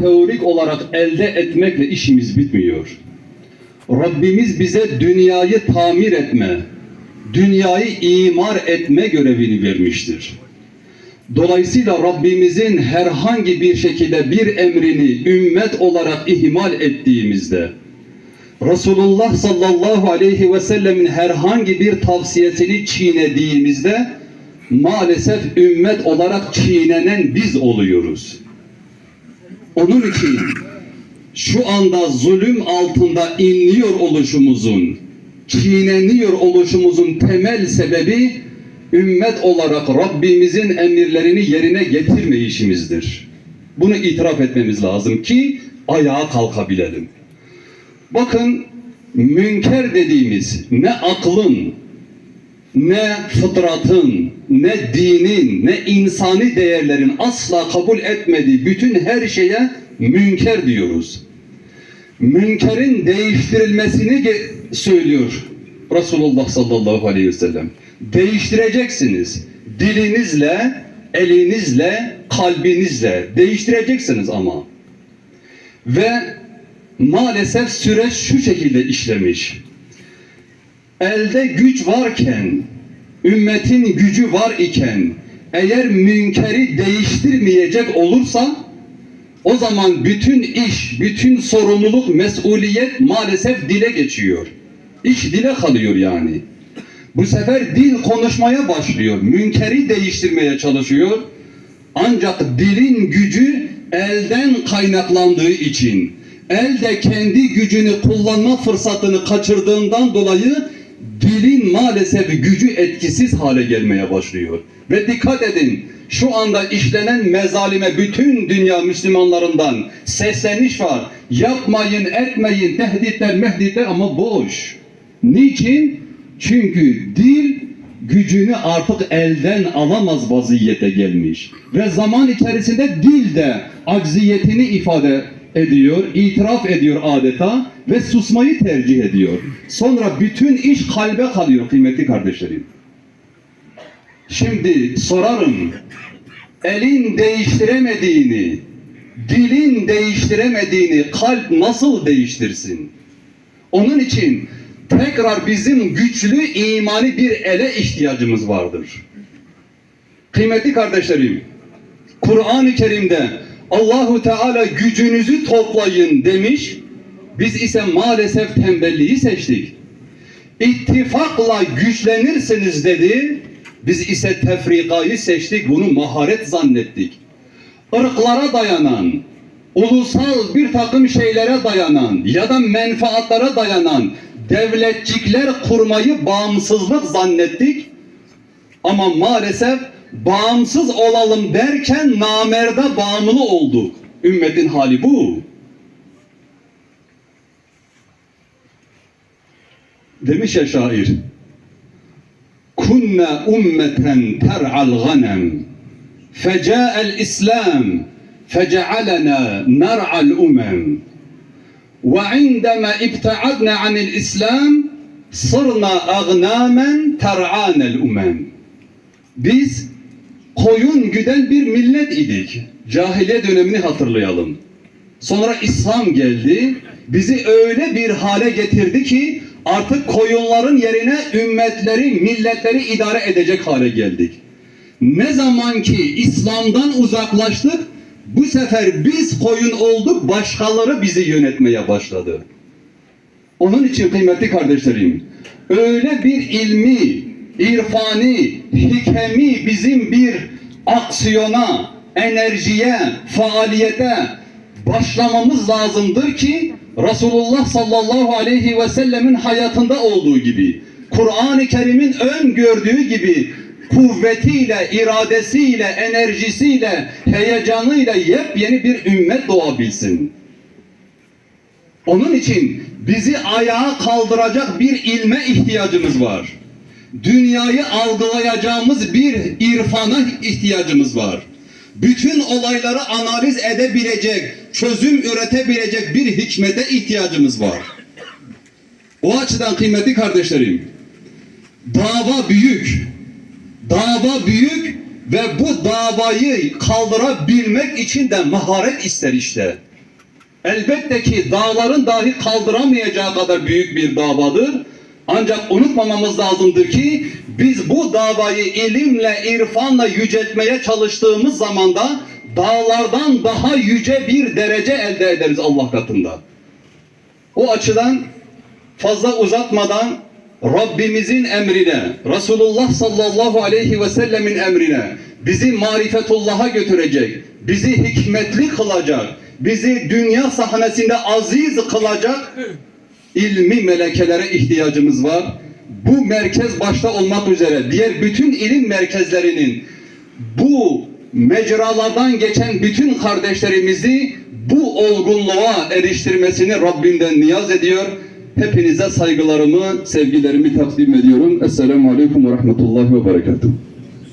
teorik olarak elde etmekle işimiz bitmiyor. Rabbimiz bize dünyayı tamir etme, dünyayı imar etme görevini vermiştir. Dolayısıyla Rabbimizin herhangi bir şekilde bir emrini ümmet olarak ihmal ettiğimizde, Resulullah sallallahu aleyhi ve sellemin herhangi bir tavsiyesini çiğnediğimizde, maalesef ümmet olarak çiğnenen biz oluyoruz. Onun için şu anda zulüm altında inliyor oluşumuzun, çiğneniyor oluşumuzun temel sebebi ümmet olarak Rabbimizin emirlerini yerine getirmeyişimizdir. Bunu itiraf etmemiz lazım ki ayağa kalkabilelim. Bakın münker dediğimiz ne aklın, ne fıtratın, ne dinin, ne insani değerlerin asla kabul etmediği bütün her şeye münker diyoruz. Münkerin değiştirilmesini söylüyor Resulullah sallallahu aleyhi ve sellem. Değiştireceksiniz. Dilinizle, elinizle, kalbinizle değiştireceksiniz ama. Ve maalesef süreç şu şekilde işlemiş elde güç varken, ümmetin gücü var iken, eğer münkeri değiştirmeyecek olursa, o zaman bütün iş, bütün sorumluluk, mesuliyet maalesef dile geçiyor. İş dile kalıyor yani. Bu sefer dil konuşmaya başlıyor. Münkeri değiştirmeye çalışıyor. Ancak dilin gücü elden kaynaklandığı için, elde kendi gücünü kullanma fırsatını kaçırdığından dolayı dilin maalesef gücü etkisiz hale gelmeye başlıyor. Ve dikkat edin, şu anda işlenen mezalime bütün dünya Müslümanlarından sesleniş var. Yapmayın, etmeyin, tehditler, mehditler ama boş. Niçin? Çünkü dil gücünü artık elden alamaz vaziyete gelmiş. Ve zaman içerisinde dil de acziyetini ifade ediyor, itiraf ediyor adeta ve susmayı tercih ediyor. Sonra bütün iş kalbe kalıyor kıymetli kardeşlerim. Şimdi sorarım, elin değiştiremediğini, dilin değiştiremediğini kalp nasıl değiştirsin? Onun için tekrar bizim güçlü imani bir ele ihtiyacımız vardır. Kıymetli kardeşlerim, Kur'an-ı Kerim'de Allahu Teala gücünüzü toplayın demiş. Biz ise maalesef tembelliği seçtik. İttifakla güçlenirsiniz dedi. Biz ise tefrikayı seçtik. Bunu maharet zannettik. Irklara dayanan, ulusal bir takım şeylere dayanan ya da menfaatlara dayanan devletçikler kurmayı bağımsızlık zannettik. Ama maalesef bağımsız olalım derken namerde bağımlı olduk. Ümmetin hali bu. Demiş ya şair. Kunna ummeten ter'al ghanem feca'el islam fece'alena nar'al umem ve indema ibta'adna anil islam sırna agnamen ter'anel umem biz koyun güden bir millet idik. Cahiliye dönemini hatırlayalım. Sonra İslam geldi. Bizi öyle bir hale getirdi ki artık koyunların yerine ümmetleri, milletleri idare edecek hale geldik. Ne zaman ki İslam'dan uzaklaştık, bu sefer biz koyun olduk, başkaları bizi yönetmeye başladı. Onun için kıymetli kardeşlerim, öyle bir ilmi, irfani, hikemi bizim bir aksiyona, enerjiye, faaliyete başlamamız lazımdır ki Resulullah sallallahu aleyhi ve sellemin hayatında olduğu gibi, Kur'an-ı Kerim'in öngördüğü gibi kuvvetiyle, iradesiyle, enerjisiyle, heyecanıyla yepyeni bir ümmet doğabilsin. Onun için bizi ayağa kaldıracak bir ilme ihtiyacımız var. Dünyayı algılayacağımız bir irfana ihtiyacımız var. Bütün olayları analiz edebilecek, çözüm üretebilecek bir hikmete ihtiyacımız var. O açıdan kıymetli kardeşlerim, dava büyük, dava büyük ve bu davayı kaldırabilmek için de maharet ister işte. elbette ki dağların dahi kaldıramayacağı kadar büyük bir davadır. Ancak unutmamamız lazımdır ki biz bu davayı ilimle, irfanla yüceltmeye çalıştığımız zamanda dağlardan daha yüce bir derece elde ederiz Allah katında. O açıdan fazla uzatmadan Rabbimizin emrine, Resulullah sallallahu aleyhi ve sellemin emrine, bizi marifetullah'a götürecek, bizi hikmetli kılacak, bizi dünya sahnesinde aziz kılacak ilmi melekelere ihtiyacımız var. Bu merkez başta olmak üzere diğer bütün ilim merkezlerinin bu mecralardan geçen bütün kardeşlerimizi bu olgunluğa eriştirmesini Rabbimden niyaz ediyor. Hepinize saygılarımı, sevgilerimi takdim ediyorum. Esselamu Aleyküm ve Rahmetullahi ve Berekatuhu.